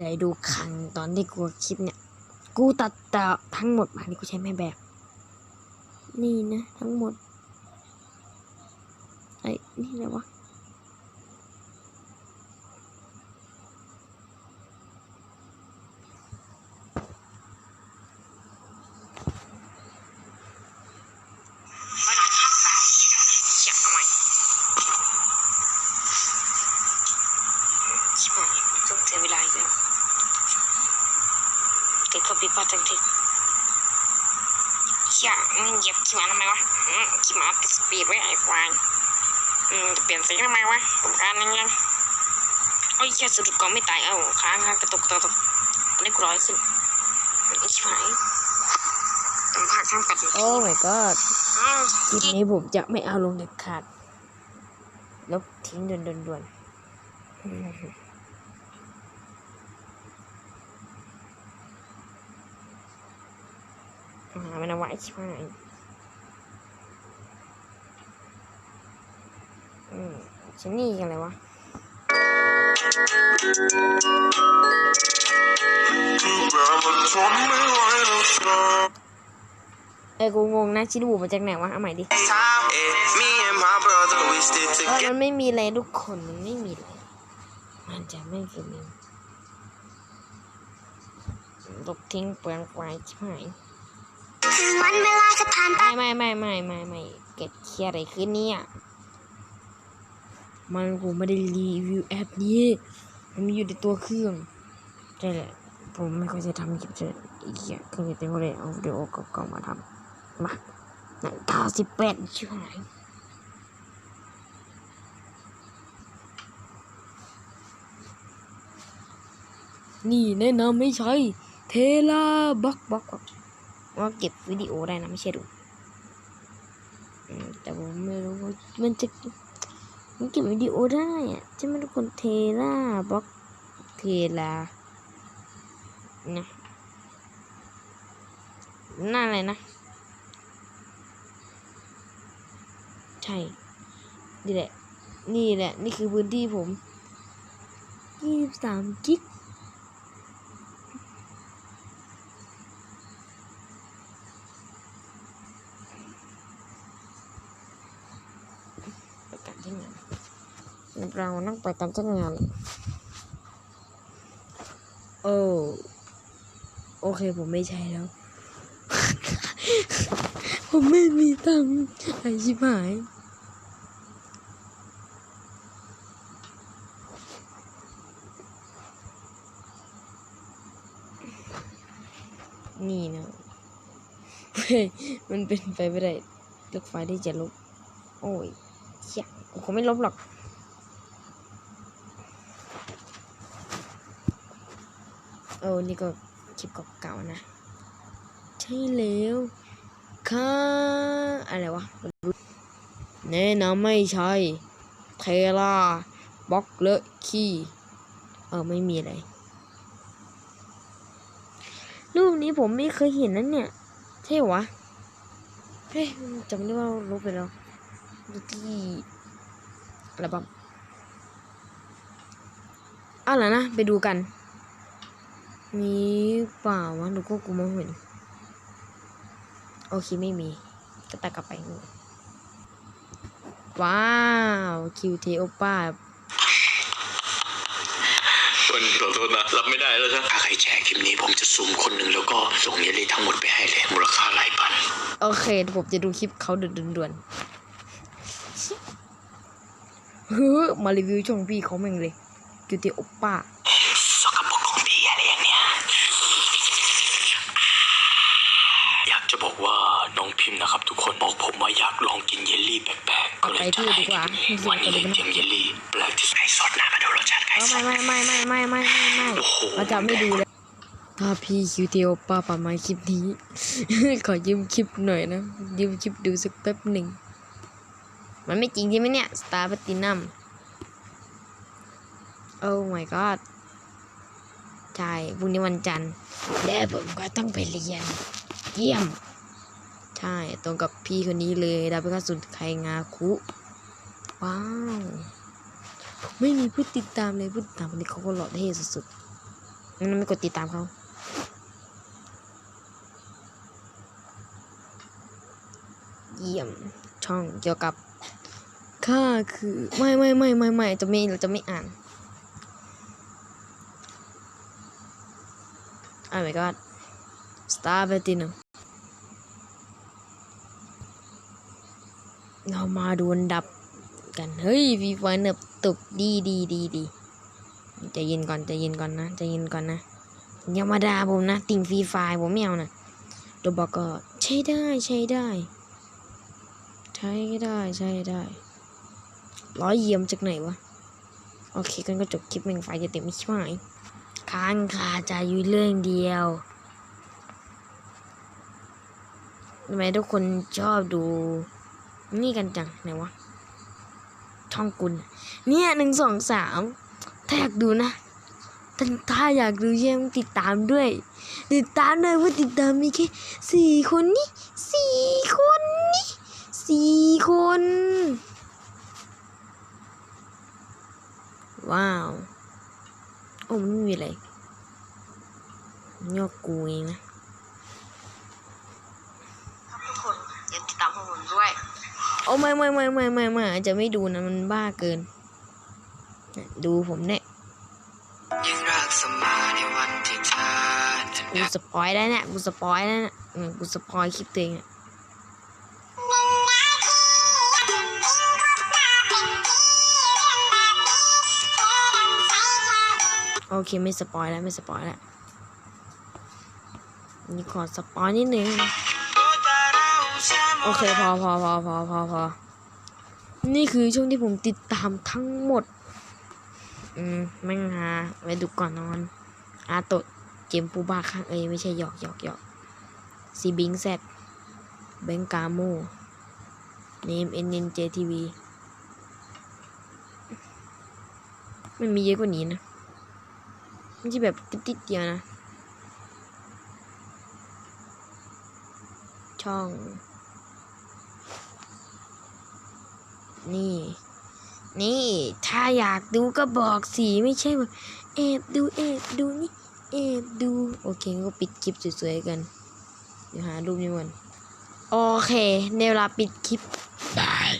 ได้ดูครั้งตอนที่กูคลิปเนี่ย กูตัดต่อทั้งหมดมานี่กูใช้แม่แบบ นี่นะ ทั้งหมดไอ้นี่อะไรวะเสียเวลาอีกแล้ว เกิดข้อผิดพลาดทันทีเขียมึงเหยียบขี้หมาทำไมวะอืมขี้หมาติดสปีดไว้ไอ้ควายอืมจะเปลี่ยนสีทำไมวะผมการนั่งยังโอ้ยแค่สะดุดก่อนไม่ตายเอ้าค้างค้างกระตุกกระตุกอันนี้กูร้อยขึ้นไอ้ชิบหายต้องพักทั้งแปดโอ้ my god คลิปนี้ผมจะไม่เอาลงเด็ดขาด ลบทิ้งด่วนด่วนด่วนหา มันเอาไว้ใช่ไหมอืมชิ้นนี้กันเลยวะเออกูงงนะชิ้นบูมาจากไหนวะเอาใหม่ดิเพราะมันไม่มีอะไรทุกคนมันไม่มีอะไรมันจะไม่เคยมีลบทิ้งเปลืองไฟใช่ไหม วันเวลาจะผ่านไป ไม่ไม่ไม่ไม่ไม่ไม่เกิดเคลียร์อะไรขึ้นเนี่ย มันผมไม่ได้รีวิวแอปนี้ มันมีอยู่ในตัวเครื่องใช่แหละผมไม่ค่อยจะทำคลิปเจออีกอย่างคือเต็มเลยเอาวิดีโอเก่าๆมาทำมาหนังเก้าสิบแปดชิบหายนี่แนะนำไม่ใช่เทลาบล็อกบล็อกบล็อก ว่าเก็บวิดีโอได้นะไม่ใช่ดูอืมแต่ผมไม่รู้ว่ามันจะมันเก็บวิดีโอได้อะใช่ไหมทุกคนเทลาบล็อกเทลานะหน้าอะไรนะ ใช่นี่แหละ นี่แหละ นี่คือพื้นที่ผมยี่สิบสามกิก ไปการใช้งานเรานั่งไปการใช้งานโอ้โอเคผมไม่ใช่แล้ว ผมไม่มีตังค์ไอชิบหายนี่นะเฮ้ยมันเป็นไปไม่ได้ลูกไฟที่จะลบโอ้ย เชี่ยกูคงไม่ลบหรอกเออนี่ก็คลิปเก่าๆนะ ใช่แล้วค่ะอะไรวะแน่นะไม่ใช่เทล่าบล็อกเลอะขี้เออไม่มีอะไรรูปนี้ผมไม่เคยเห็นนั่นเนี่ยใช่เหรอวะเฮ้ยจำไม่ได้ว่าลบไปแล้ว ดูที่อัลบั้มเอ้าวเหรอนะ ไปดูกัน มีเปล่าวะดูก็กูมองไม่เห็น โอเค ไม่มี ก็ตัดกลับไปนู่นว้าว คิวเทโอป้าวันขอโทษนะรับไม่ได้แล้วจ้ะถ้าใครแชร์คลิปนี้ผมจะซูมคนหนึ่งแล้วก็ส่งเยลลี่ทั้งหมดไปให้เลยมูลค่าหลายพัน โอเค ผมจะดูคลิปเขาด่วนๆเฮ้ยมารีวิวช่องพี่เขาแม่งเลยคิวเทโอป้าสกปรกของพี่อะไรอย่างเนี้ยอยากจะบอกว่าน้องพิมพ์นะครับ ทุกคนบอกผมว่าอยากลองกินเยลลี่แปลกๆก็เลยจะให้กินวันนี้เลยเตรียมเยลลี่แปลกที่สุดให้สดนะมาดูรสชาติไก่เออสไม่ดไม่ไม่ไม่ไม่ไม่ไม่ไม่โอ้โหเราจะไม่ดูแล้วถ้าพี่คิวเทโอป้าประมาณคลิปนี้ ขอยืมคลิปหน่อยนะยืมคลิปดูสักแป๊บหนึ่ง มันไม่จริงใช่ไหมเนี่ยสตาร์บัตินัมโอ้ my god ใช่พรุ่งนี้วันจันทร์แล้วผมก็ต้องไปเรียน เยี่ยม ใช่ ตรงกับพี่คนนี้เลยดาวพิฆาตสุดไคงาคุ ว้าว ไม่มีผู้ติดตามเลยผู้ติดตามคนนี้เขาก็หล่อเท่สุดๆงั้นไม่กดติดตามเขาเยี่ยมช่องเกี่ยวกับ ข้าคือ ไม่ไม่ไม่ไม่ไม่จะไม่เราจะไม่อ่านอ่านไปก็ Star p l a t i n u m เรามาดูอันดับกัน เฮ้ยฟีไฟเนบตกดีดีดีดีใจะเย็นก่อนใจะเย็นก่อนนะใจะเย็นก่อนนะอย่ามาด่าผมนะ ติ่งฟรีไฟผมไม่เอานะโดบอกก็ใช้ได้ใช้ได้ ใช้ได้ใช้ได้ ร้อยเยี่ยมจากไหนวะ โอเคกันก็จบคลิปแม่งไฟจะเต็มไม่ใช่ไหมค้างคาใจอยู่เรื่องเดียวทำไมทุกคนชอบดู นี่กันจังไหนวะช่องกุลเนี่ยหนึ่งสองสามถ้าอยากดูนะถ้าถ้าอยากดูยังติดตามด้วย ติดตามเลยว่าติดตามมีแค่สี่คนนี่สี่คนนี่สี่คน ว้าว โอ้มันไม่มีอะไรยกกูเองนะครับทุกคนอย่าติดตามพวกผมด้วย โอ้ไม่ไม่ไม่ไม่ไม่ไม่อาจจะไม่ดูนะมันบ้าเกินเนี่ยดูผมเนี่ยยังรักเสมอในวันที่เธอนั้นกูสปอยแล้วเนี่ยกูสปอยแล้วเนี่ยอืมกูสปอยคลิปตัวเองเนี่ โอเคไม่สปอยแล้วไม่สปอยแล้วนี่ขอสปอยนิดนึง โอเคพอพอพอพอพอพอนี่คือช่วงที่ผมติดตามทั้งหมด อืมแม่งหาไว้ดูก่อนนอน อาโตะเจมปูบ้าข้างเอ้ยไม่ใช่หยอกหยอกหยอกซีบิงแซดเบงกาโมเนมเอ็นเอ็นเจทีวีมันมีเยอะกว่านี้นะ ไม่ใช่แบบติดๆเดียวนะ ช่อง นี่ นี่ ถ้าอยากดูก็บอกสิไม่ใช่แบบแอบดูแอบดูนี่แอบดู โอเคก็ปิดคลิปสวยๆกัน เดี๋ยวหารูปนี้มันโอเคในเวลาปิดคลิปบาย